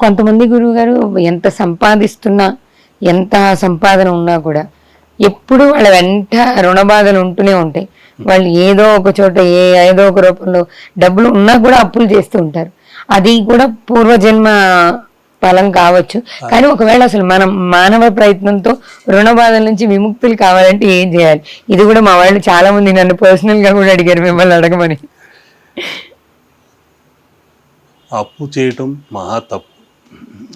కొంతమంది గురువు గారు ఎంత సంపాదిస్తున్నా ఎంత సంపాదన ఉన్నా కూడా ఎప్పుడు వాళ్ళ వెంట రుణబాధలు ఉంటూనే ఉంటాయి. వాళ్ళు ఏదో ఒక చోట ఏ ఏదో ఒక రూపంలో డబ్బులు ఉన్నా కూడా అప్పులు చేస్తూ ఉంటారు. అది కూడా పూర్వజన్మ ఫలం కావచ్చు. కానీ ఒకవేళ అసలు మనం మానవ ప్రయత్నంతో రుణ బాధల నుంచి విముక్తులు కావాలంటే ఏం చేయాలి? ఇది కూడా మా వాళ్ళు చాలా మంది నన్ను పర్సనల్గా కూడా అడిగారు మిమ్మల్ని అడగమని. అప్పు చేయటం మహా తప్పు.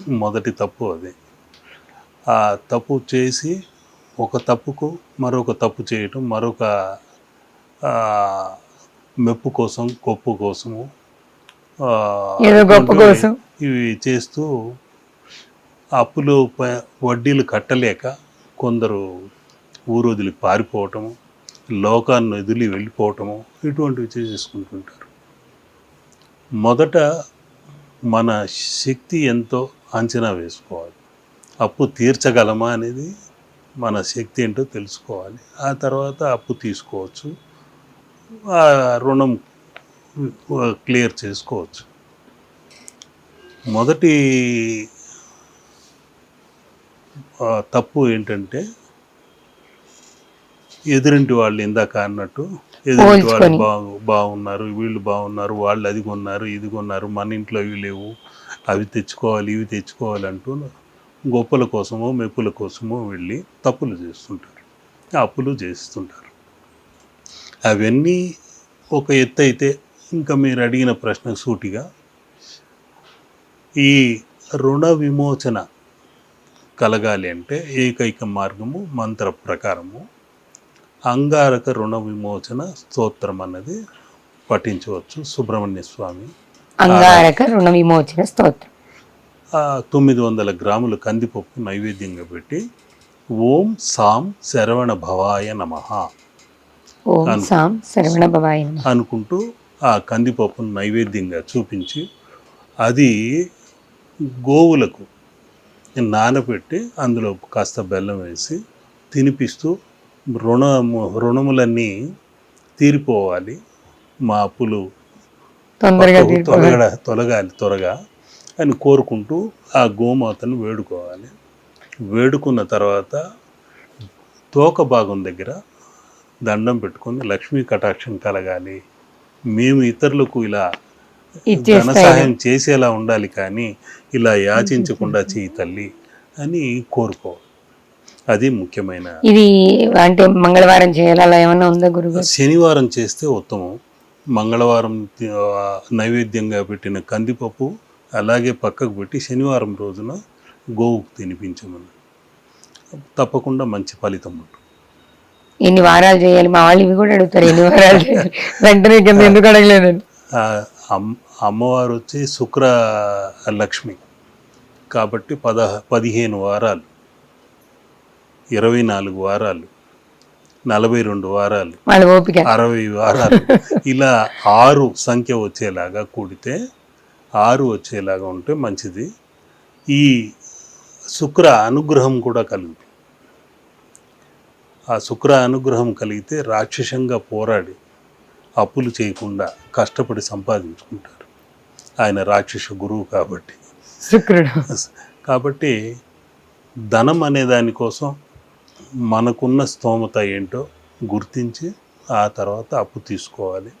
మొదటి తప్పు అది ఆ తప్పు చేసి ఒక తప్పుకు మరొక తప్పు చేయటం మరొక మెప్పు కోసం గొప్ప కోసము. ఇవి చేస్తూ అప్పులు వడ్డీలు కట్టలేక కొందరు ఊరు వదిలి పారిపోవటము లోకాన్ని వదిలి వెళ్ళిపోవటము ఇటువంటివి చేసేసుకుంటుంటారు మొదట మన శక్తి ఎంతో అంచనా వేసుకోవాలి. అప్పు తీర్చగలమా అనేది మన శక్తి ఏంటో తెలుసుకోవాలి. ఆ తర్వాత అప్పు తీసుకోవచ్చు. ఆ రుణం క్లియర్ చేసుకోవచ్చు. మొదటి తప్పు ఏంటంటే ఎదురింటి వాళ్ళు ఇందాక అన్నట్టు ఎదురింటి వాళ్ళు. బాగు బాగున్నారు వీళ్ళు బాగున్నారు వాళ్ళు అది కొన్నారు ఇది కొన్నారు మన ఇంట్లో ఇవి లేవు. అవి తెచ్చుకోవాలి ఇవి తెచ్చుకోవాలి అంటూ గొప్పల కోసమో మెప్పుల కోసమో వెళ్ళి తప్పులు చేస్తుంటారు. అప్పులు చేస్తుంటారు. అవన్నీ ఒక ఎత్తు అయితే ఇంకా మీరు అడిగిన ప్రశ్న సూటిగా ఈ రుణ విమోచన కలగాలి అంటే ఏకైక మార్గము మంత్ర ప్రకారము అంగారక రుణ విమోచన స్తోత్రం అన్నది పఠించవచ్చు సుబ్రహ్మణ్య స్వామి అంగారక రుణ విమోచన స్తోత్రం తొమ్మిది వందల గ్రాముల కందిపప్పు నైవేద్యంగా పెట్టి ఓం సాం శరవణ భవాయ నమః ఓం సాం శరవణ భవాయ నమః. అనుకుంటూ ఆ కందిపప్పును నైవేద్యంగా చూపించి అది గోవులకు నానబెట్టి అందులో కాస్త బెల్లం వేసి తినిపిస్తూ రుణము రుణములన్నీ తీరిపోవాలి. మా అప్పులు తొందరగా. తొలగడ తొలగాలి త్వరగా అని కోరుకుంటూ ఆ గోమాతను వేడుకోవాలి. వేడుకున్న తర్వాత తోక భాగం దగ్గర దండం పెట్టుకొని లక్ష్మీ కటాక్షం కలగాలి. మేము ఇతరులకు ఇలా ధన సహాయం చేసేలా ఉండాలి కానీ ఇలా యాచించకుండా చేయి తల్లి అని కోరుకోవాలి. అది ముఖ్యమైన ఇది అంటే మంగళవారం చేయాలి అలా ఏమన్నా ఉందా గురువు శనివారం చేస్తే ఉత్తమం. మంగళవారం నైవేద్యంగా పెట్టిన కందిపప్పు అలాగే పక్కకు పెట్టి శనివారం రోజున గోవుకు తినిపించమని. తప్పకుండా మంచి ఫలితం ఉంటుంది. ఎన్ని వారాలు చేయాలి? మా వాళ్ళు ఇవి కూడా అడుగుతారు ఎన్ని వారాలు వెంటనే కింద ఎందుకు అడగలేదండి అమ్మవారు వచ్చి శుక్ర లక్ష్మి. కాబట్టి పద పదిహేను వారాలు. ఇరవై నాలుగు వారాలు నలభై రెండు వారాలు అరవై వారాలు. ఇలా ఆరు సంఖ్య వచ్చేలాగా కూడితే ఆరు వచ్చేలాగా ఉంటే మంచిది. ఈ శుక్ర అనుగ్రహం కూడా కలుగుతుంది. ఆ శుక్ర అనుగ్రహం కలిగితే రాక్షసంగా పోరాడి అప్పులు చేయకుండా కష్టపడి సంపాదించుకుంటారు. ఆయన రాక్షస గురువు కాబట్టి. శుక్రుడు. కాబట్టి ధనం అనే దానికోసం మనకున్న స్తోమత ఏంటో గుర్తించి ఆ తర్వాత అప్పు తీసుకోవాలి.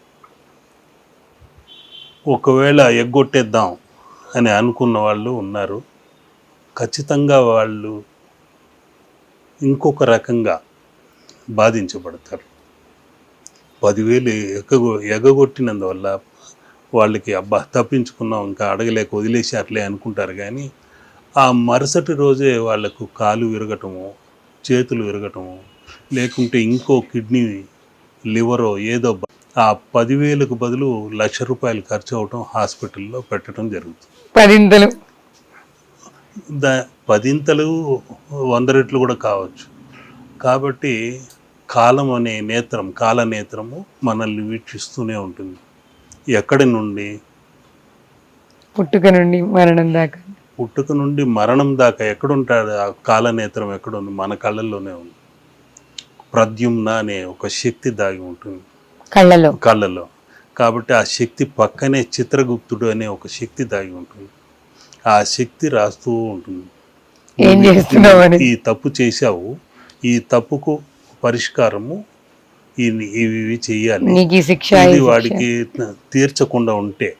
ఒకవేళ ఎగ్గొట్టేద్దాం అని అనుకున్న వాళ్ళు ఉన్నారు. ఖచ్చితంగా వాళ్ళు ఇంకొక రకంగా బాధించబడతారు. పదివేలు ఎగ్గొ ఎగగొట్టినందువల్ల వాళ్ళకి అబ్బా తప్పించుకున్నాం ఇంకా అడగలేక వదిలేశారులే అనుకుంటారు కానీ ఆ మరుసటి రోజే వాళ్ళకు కాలు విరగటము చేతులు విరగటము లేకుంటే ఇంకో కిడ్నీ లివరో ఏదో ఆ పదివేలకు బదులు లక్ష రూపాయలు ఖర్చు అవటం హాస్పిటల్లో పెట్టడం జరుగుతుంది. పదింతలు. దా పదింతలు వంద రెట్లు కూడా కావచ్చు. కాబట్టి కాలం అనే నేత్రం కాల నేత్రము మనల్ని వీక్షిస్తూనే ఉంటుంది. ఎక్కడి నుండి? పుట్టుక నుండి మరణం దాకా. పుట్టుక నుండి మరణం దాకా ఎక్కడుంటాడు? ఆ కాలనేత్రం ఎక్కడుంది? మన కళ్ళల్లోనే ఉంది. ప్రద్యుమ్న అనే ఒక శక్తి దాగి ఉంటుంది. కళ్ళలో. కళ్ళలో. కాబట్టి ఆ శక్తి పక్కనే చిత్రగుప్తుడు అనే ఒక శక్తి దాగి ఉంటుంది. ఆ శక్తి రాస్తూ ఉంటుంది. ఏం చేస్తున్నావు. ఈ తప్పు చేశావు. ఈ తప్పుకు పరిష్కారము ఈ ఇవి ఇవి చెయ్యాలి. వాడికి తీర్చకుండా ఉంటే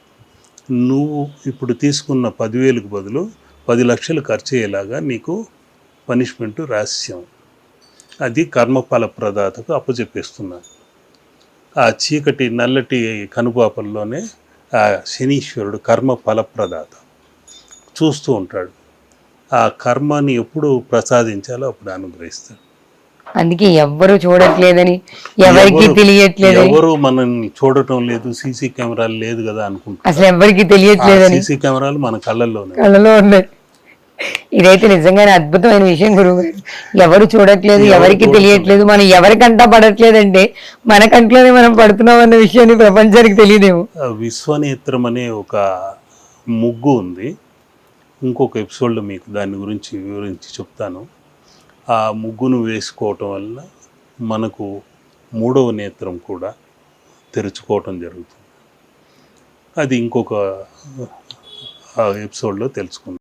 నువ్వు ఇప్పుడు తీసుకున్న పదివేలకు బదులు పది లక్షలు ఖర్చు అయ్యేలాగా నీకు పనిష్మెంట్ రహస్యం అది కర్మఫల ప్రదాతకు అప్పచెప్పేస్తున్నాను ఆ చీకటి నల్లటి కనుపాపల్లోనే ఆ శనీశ్వరుడు కర్మ ఫలప్రదాత చూస్తూ ఉంటాడు. ఆ కర్మని ఎప్పుడు ప్రసాదించాలో అప్పుడు అనుగ్రహిస్తాడు. అందుకే ఎవ్వరు చూడట్లేదని ఎవరికి ఎవరు- తెలియట్లేదని. ఎవరు మనల్ని చూడటం లేదు సీసీ కెమెరాలు లేదు కదా అనుకుంటారు. అసలు ఎవరికి తెలియట్లేదని. సీసీ కెమెరాలు మన కళ్ళల్లోనే. కళ్ళలో ఉన్నాయి. ఇదైతే నిజంగానే అద్భుతమైన విషయం గురువు గారు. ఎవరు చూడట్లేదు ఎవరు ఎవరికి. తెలియట్లేదు మనం ఎవరికంటా పడట్లేదంటే మన కంట్లోనే మనం పడుతున్నాం అన్న విషయాన్ని ప్రపంచానికి తెలియదేమో. విశ్వనేత్రం అనే ఒక ముగ్గు ఉంది. ఇంకొక ఎపిసోడ్లో మీకు దాని గురించి వివరించి చెప్తాను. ఆ ముగ్గును వేసుకోవటం వల్ల మనకు మూడవ నేత్రం కూడా తెరుచుకోవటం జరుగుతుంది. అది ఇంకొక ఎపిసోడ్లో తెలుసుకుందాం.